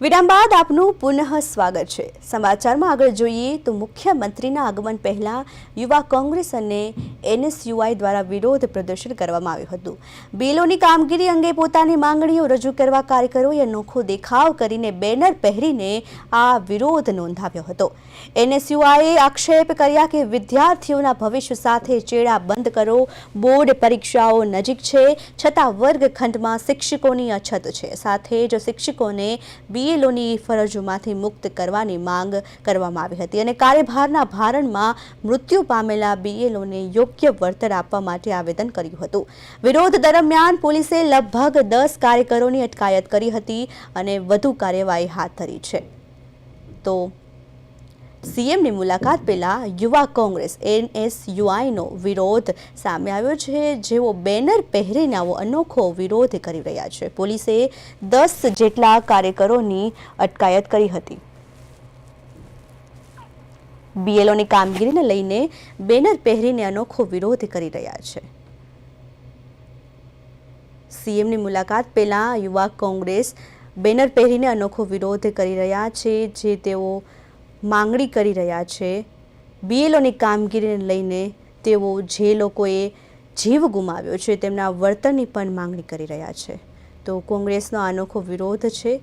વિરામ બાદ આપનું પુનઃ સ્વાગત છે. સમાચારમાં આગળ જોઈએ તો મુખ્યમંત્રીના આગમન પહેલા યુવા કોંગ્રેસ અને એનએસયુઆઈ દ્વારા વિરોધ પ્રદર્શન કરવામાં આવ્યું હતું. બિલોની કામગીરી અંગે પોતાની માંગણીઓ રજૂ કરવા કાર્યકરોએ અનોખો દેખાવ કરીને બેનર પહેરીને આ વિરોધ નોંધાવ્યો હતો. એનએસયુઆઈએ આક્ષેપ કર્યા કે વિદ્યાર્થીઓના ભવિષ્ય સાથે ચેડા બંધ કરો. બોર્ડ પરીક્ષાઓ નજીક છે, છતાં વર્ગખંડમાં શિક્ષકોની અછત છે. સાથે જ શિક્ષકોને બીએલઓની ફરજોમાંથી મુક્ત કરવાની માંગ કરવામાં આવી હતી અને કાર્યભારના ભારણમાં મૃત્યુ પામેલા બીએલઓને યોગ્ય વળતર આપવા માટે આવેદન કર્યું હતું. વિરોધ દરમિયાન પોલીસે લગભગ દસ કાર્યકરોની અટકાયત કરી હતી અને વધુ કાર્યવાહી હાથ ધરી છે. તો સીએમની મુલાકાત પહેલાં યુવા કોંગ્રેસ એનએસયુઆઈનો વિરોધ સામે આવ્યો છે. જેઓ બેનર પહેરીને આવો અનોખો વિરોધ કરી રહ્યા છે. પોલીસે દસ જેટલા કાર્યકરોની અટકાયત કરી હતી. બીએલઓની કામગીરીને લઈને બેનર પહેરીને અનોખો વિરોધ કરી રહ્યા છે. સીએમની મુલાકાત પહેલા યુવા કોંગ્રેસ બેનર પહેરીને અનોખો વિરોધ કરી રહ્યા છે. જે તેઓ માંગણી કરી રહ્યા છે. બીએલઓની કામગીરીને લઈને તેઓ જે લોકોએ જીવ ગુમાવ્યો છે તેમના વળતરની પણ માંગણી કરી રહ્યા છે. તો કોંગ્રેસનો અનોખો વિરોધ છે.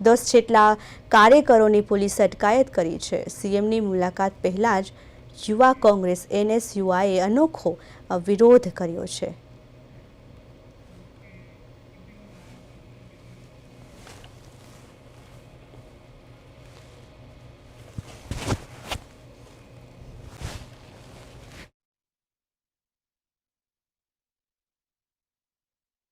દસ જેટલા કાર્યકરોની પોલીસે અટકાયત કરી છે. સીએમની મુલાકાત પહેલાં જ યુવા કોંગ્રેસ, એનએસયુઆઈએ અનોખો વિરોધ કર્યો છે.